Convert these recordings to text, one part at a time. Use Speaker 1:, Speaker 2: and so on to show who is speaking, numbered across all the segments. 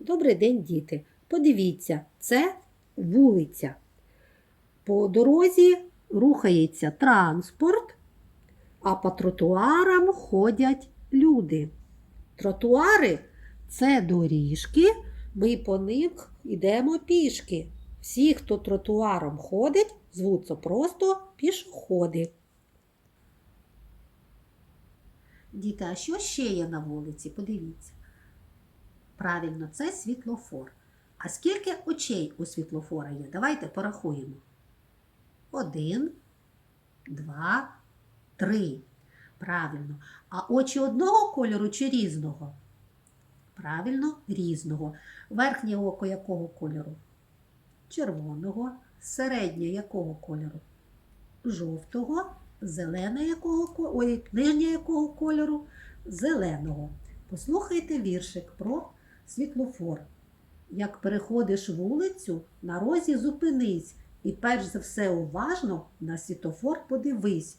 Speaker 1: Добрий день, діти. Подивіться, це вулиця. По дорозі рухається транспорт, а по тротуарам ходять люди. Тротуари це доріжки, ми по них йдемо пішки. Всі, хто тротуаром ходить, звуться просто пішоходи. Діти, а що ще є на вулиці? Подивіться. Правильно, це світлофор. А скільки очей у світлофора є? Давайте порахуємо. Один, два, три. Правильно. А очі одного кольору чи різного? Правильно, різного. Верхнє око якого кольору? Червоного. Середнє якого кольору? Жовтого. Зелене якого ко- Ой, нижнє якого кольору? Зеленого. Послухайте віршик про світлофор. Як переходиш вулицю, на розі зупинись і перш за все уважно на світлофор подивись.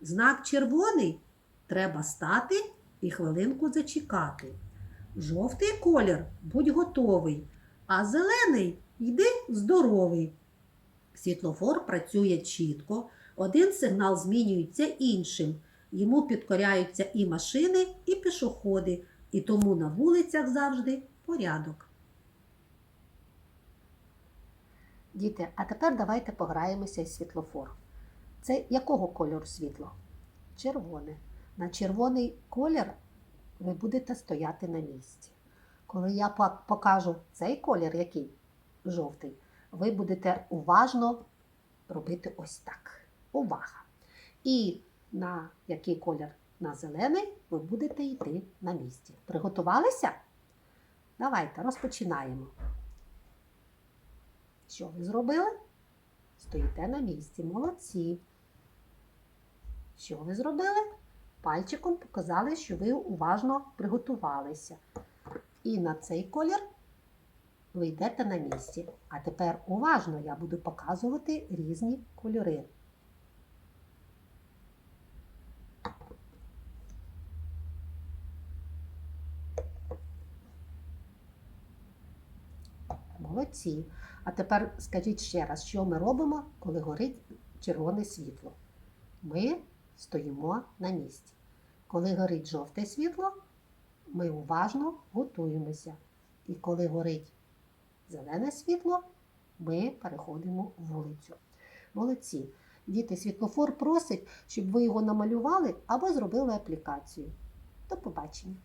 Speaker 1: Знак червоний треба стати і хвилинку зачекати. Жовтий колір будь готовий, а зелений йди здоровий. Світлофор працює чітко, один сигнал змінюється іншим. Йому підкоряються і машини, і пішоходи, і тому на вулицях завжди порядок. Діти, а тепер давайте пограємося із світлофор. Це якого кольору світло? Червоне. На червоний колір ви будете стояти на місці. Коли я покажу цей колір, який жовтий, ви будете уважно робити ось так. Увага! І на який колір? На зелений ви будете йти на місці. Приготувалися? Давайте розпочинаємо. Що ви зробили? Стоїте на місці. Молодці. Що ви зробили? Пальчиком показали, що ви уважно приготувалися. І на цей колір ви йдете на місці. А тепер уважно я буду показувати різні кольори. Молодці. А тепер скажіть ще раз, що ми робимо, коли горить червоне світло. Ми стоїмо на місці. Коли горить жовте світло, ми уважно готуємося. І коли горить зелене світло, ми переходимо вулицю. Молодці. Діти, світлофор просить, щоб ви його намалювали або зробили аплікацію. До побачення!